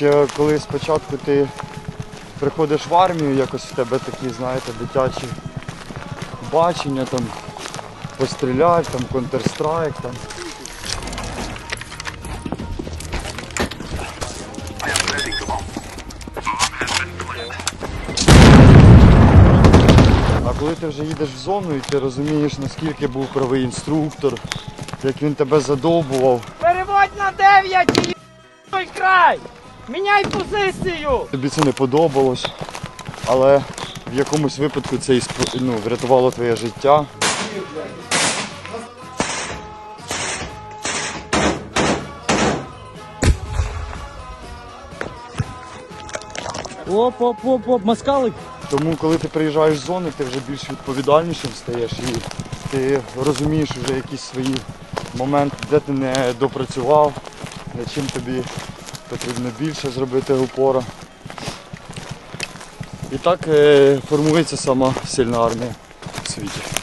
Ще Коли спочатку ти приходиш в армію, якось в тебе такі, знаєте, дитячі бачення, там постріляти, там Counter-Strike, там. А коли ти вже їдеш в зону і ти розумієш, наскільки був правий інструктор, як він тебе задовбував, Переводь на 9 і край! Міняй позицію! тобі це не подобалось, але в якомусь випадку це і ну, врятувало твоє життя. Оп, оп, оп, оп, москалик. Тому коли ти приїжджаєш в зону, ти вже більш відповідальнішим стаєш і ти розумієш вже якісь свої моменти, де ти не допрацював, над чим тобі потрібно більше зробити упора. І так е, формується сама сильна армія в світі.